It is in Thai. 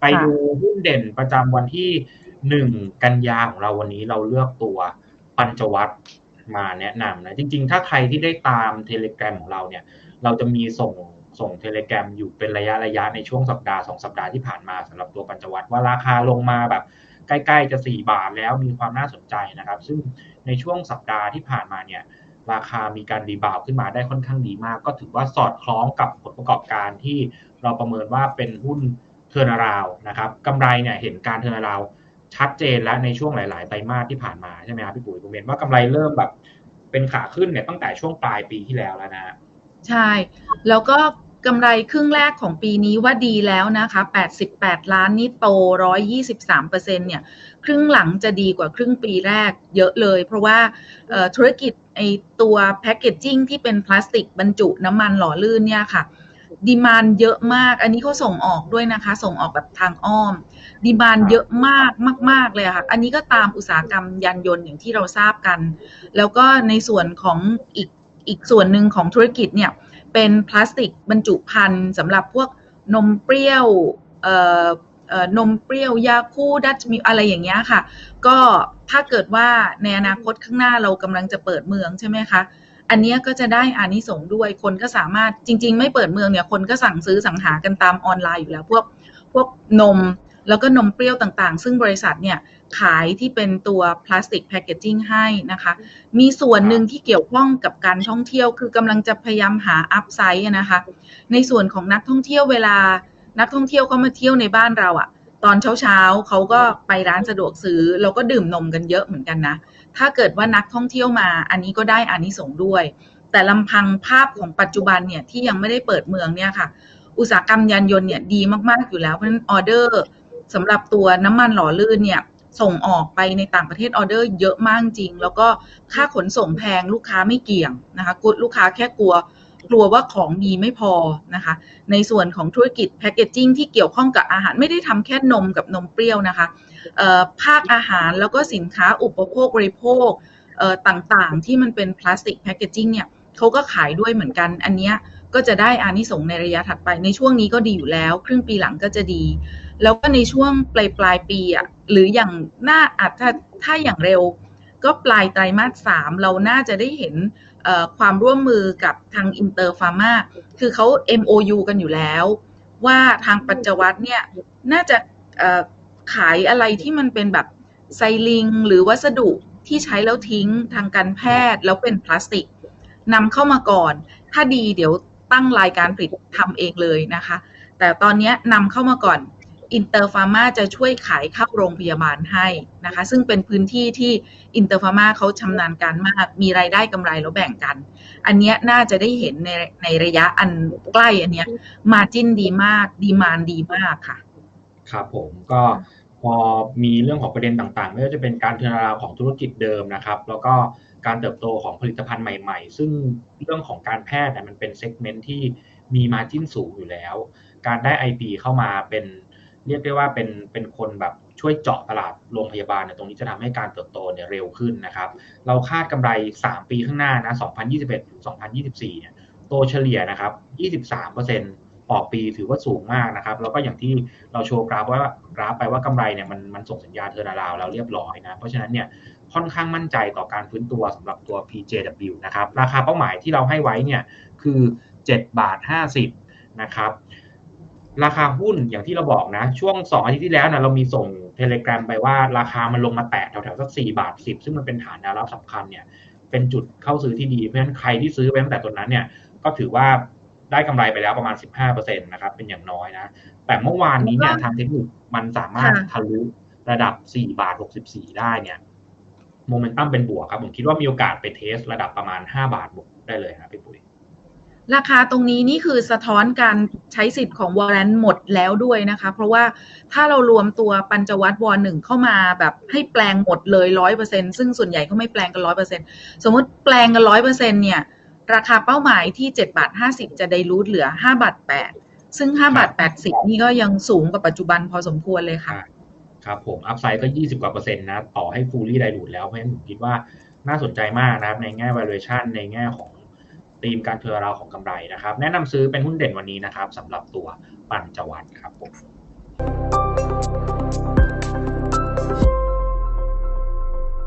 ไปดูหุ้นเด่นประจำวันที่หนึ่งกันยาของเราวันนี้เราเลือกตัวปัญจวัตรมาแนะนำนะจริง ๆ ถ้าใครที่ได้ตามเทเลกรามของเราเนี่ย เราจะมีส่งส่งเทเลกรามอยู่เป็นระยะระยะในช่วงสัปดาห์สองสัปดาห์ที่ผ่านมาสำหรับตัวปัญจวัตรว่าราคาลงมาแบบใกล้ๆจะสี่บาทแล้วมีความน่าสนใจนะครับ ซึ่งในช่วงสัปดาห์ที่ผ่านมาเนี่ยราคามีการรีบาวขึ้นมาได้ค่อนข้างดีมาก ก็ถือว่าสอดคล้องกับผลประกอบการที่เราประเมินว่าเป็นหุ้น เทอร์นาราวนะครับกำไรเนี่ยเห็นการเทอร์นาราวชัดเจนแล้วในช่วงหลาย ๆ ไตรมาสที่ผ่านมาใช่ไหมครับพี่ปุ๋ยผมเห็นว่ากำไรเริ่มแบบเป็นขาขึ้นเนี่ยตั้งแต่ช่วงปลายปีที่แล้วแล้วนะ ใช่ แล้วก็กำไรครึ่งแรกของปีนี้ว่าดีแล้วนะคะ 88 ล้านนี่โต 123เปอร์เซ็นเนี่ย ครึ่งหลังจะดีกว่าครึ่งปีแรกเยอะเลย เพราะว่าธุรกิจไอตัวแพคเกจจิ้งที่เป็นพลาสติกบรรจุน้ำมันหล่อลื่นเนี่ยค่ะ ดีมานเยอะมาก อันนี้เขาส่งออกด้วยนะคะ ส่งออกแบบทางอ้อม ดีมานเยอะมากมาก ๆ เลยค่ะ อันนี้ก็ตามอุตสาหกรรมยานยนต์อย่างที่เราทราบกัน แล้วก็ในส่วนของอีกอีกส่วนหนึ่งของธุรกิจเนี่ย เป็นพลาสติกบรรจุภัณฑ์สำหรับพวกนมเปรี้ยวนมเปรี้ยวยาคู่ดัชมิลอะไรอย่างเงี้ยค่ะ ก็ถ้าเกิดว่าในอนาคตข้างหน้าเรากำลังจะเปิดเมืองใช่ไหมคะ อันนี้ก็จะได้อานิสงส์ด้วยคนก็สามารถจริง ๆ ไม่เปิดเมืองเนี่ยคนก็สั่งซื้อสั่งหากันตามออนไลน์อยู่แล้ว พวกพวกนมแล้วก็นมเปรี้ยวต่างๆ ซึ่งบริษัทเนี่ยขายที่เป็นตัวพลาสติกแพคเกจจิ้งให้นะคะ มีส่วนหนึ่งที่เกี่ยวข้องกับการท่องเที่ยว คือกำลังจะพยายามหาอัพไซด์นะคะ ในส่วนของนักท่องเที่ยวเวลานักท่องเที่ยวเขามาเที่ยวในบ้านเราอะ ตอนเช้าๆเขาก็ไปร้านสะดวกซื้อแล้วก็ดื่มนมกันเยอะเหมือนกันนะ ถ้าเกิดว่านักท่องเที่ยวมา อันนี้ก็ได้อานิสงส์ด้วย แต่ลำพังภาพของปัจจุบันเนี่ยที่ยังไม่ได้เปิดเมืองเนี่ยค่ะ อุตสาหกรรมยานยนต์เนี่ยดีมากๆอยู่แล้ว เพราะฉะนั้นออเดอร์สำหรับตัวน้ำมันหล่อลื่นเนี่ยส่งออกไปในต่างประเทศออเดอร์เยอะมากจริง แล้วก็ค่าขนส่งแพงลูกค้าไม่เกี่ยงนะคะกลูกค้าแค่กลัว กลัวว่าของมีไม่พอนะคะ ในส่วนของธุรกิจแพคเกจจิ้งที่เกี่ยวข้องกับอาหารไม่ได้ทำแค่นมกับนมเปรี้ยวนะคะภาคอาหารแล้วก็สินค้าอุปโภคบริโภคต่างๆ ที่มันเป็นพลาสติกแพคเกจจิ้งเนี่ยเขาก็ขายด้วยเหมือนกัน อันนี้ก็จะได้อานิสงในระยะถัดไป ในช่วงนี้ก็ดีอยู่แล้ว ครึ่งปีหลังก็จะดี แล้วก็ในช่วงปลายปลายปีอะหรืออย่างน่าอาจจะถ้าอย่างเร็ว ก็ปลายไตรมาสสามเราน่าจะได้เห็น ความร่วมมือกับทางอินเตอร์ฟาร์มาคือเขา MOU กันอยู่แล้ว ว่าทางปัจจวัตเนี่ยน่าจะขายอะไรที่มันเป็นแบบไซลิง หรือวัสดุที่ใช้แล้วทิ้งทางการแพทย์แล้วเป็นพลาสติกนำเข้ามาก่อน ถ้าดีเดี๋ยวตั้งรายการผลิตทำเองเลยนะคะ แต่ตอนนี้นำเข้ามาก่อน อินเตอร์ฟาร์มาจะช่วยขายเข้าโรงพยาบาลให้นะคะ ซึ่งเป็นพื้นที่ที่อินเตอร์ฟาร์มาเขาชำนาญการมาก มีรายได้กำไรแล้วแบ่งกัน อันนี้น่าจะได้เห็นในในระยะอันใกล้อันเนี้ยมาจิ้นดีมาก ดีมานดีมากค่ะ ครับผมก็พอมีเรื่องของประเด็นต่างๆ ไม่ว่าจะเป็นการเทรนราวของธุรกิจเดิมนะครับ แล้วก็การเติบโตของผลิตภัณฑ์ใหม่ๆ ซึ่งเรื่องของการแพทย์เนี่ยมันเป็นเซกเมนต์ที่มีมาจิ้นสูงอยู่แล้ว การได้ IP เข้ามาเป็น เรียกได้ว่าเป็นเป็นคนแบบช่วยเจาะตลาดโรงพยาบาลเนี่ยตรงนี้จะทำให้การเติบโตเนี่ยเร็วขึ้นนะครับ เราคาดกำไร 3 ปีข้างหน้านะ 2021ถึง2024 เนี่ย โตเฉลี่ยนะครับ 23%ต่อปีถือว่าสูงมากนะครับ แล้วก็อย่างที่เราโชว์กราฟว่ากราฟไปว่ากำไรเนี่ยมันมันส่งสัญญาณเทอร์นาราวแล้วเรียบร้อยนะ เพราะฉะนั้นเนี่ยค่อนข้างมั่นใจต่อการฟื้นตัวสำหรับตัว PJW นะครับ ราคาเป้าหมายที่เราให้ไว้เนี่ยคือ 7 บาท 50 นะครับ ราคาหุ้นอย่างที่เราบอกนะ ช่วง2อาทิตย์ที่แล้วนะเรามีส่งเทเลกราฟไปว่าราคามันลงมาแตะแถวๆสัก4บาท10ซึ่งมันเป็นฐานแนวรับสำคัญเนี่ย เป็นจุดเข้าซื้อที่ดีเพราะฉะนั้นใครที่ซื้อไปตั้งแต่ตอนนั้นเนี่ยก็ถือว่าได้กำไรไปแล้วประมาณ 15%นะครับเป็นอย่างน้อยนะ แต่เมื่อวานนี้เนี่ยทางเทคนิคมันสามารถทะลุระดับ 4 บาท 64 ได้เนี่ยโมเมนตัมเป็นบวกครับ ผมคิดว่ามีโอกาสไปเทสระดับประมาณ 5 บาทบวกได้เลยครับพี่ปุ๋ย ราคาตรงนี้นี่คือสะท้อนการใช้สิทธิ์ของวอร์เรนหมดแล้วด้วยนะคะ เพราะว่าถ้าเรารวมตัวปัญจวัตรวอร์หนึ่งเข้ามาแบบให้แปลงหมดเลยร้อยเปอร์เซ็นซึ่งส่วนใหญ่ก็ไม่แปลงกันร้อยเปอร์เซ็นสมมติแปลงกันร้อยเปอร์เซ็นเนี่ย ราคาเป้าหมายที่เจ็ดบาทห้าสิบจะได้รูทเหลือห้าบาทแปดซึ่งห้าบาทแปดสิบนี่ก็ยังสูงกว่าปัจจุบันพอสมควรเลยค่ะ ครับผมอัพไซด์ก็ยี่สิบกว่าเปอร์เซ็นต์นะ ต่อให้ฟูลี่ไดรูดแล้วเพราะฉะนั้นผมคิดว่าน่าสนใจมากนะครับในแง่ valuation ในแง่ของ ธีมการเทอเราของกำไรนะครับ แนะนำซื้อเป็นหุ้นเด่นวันนี้นะครับสำหรับตัวปันจวัตครับผม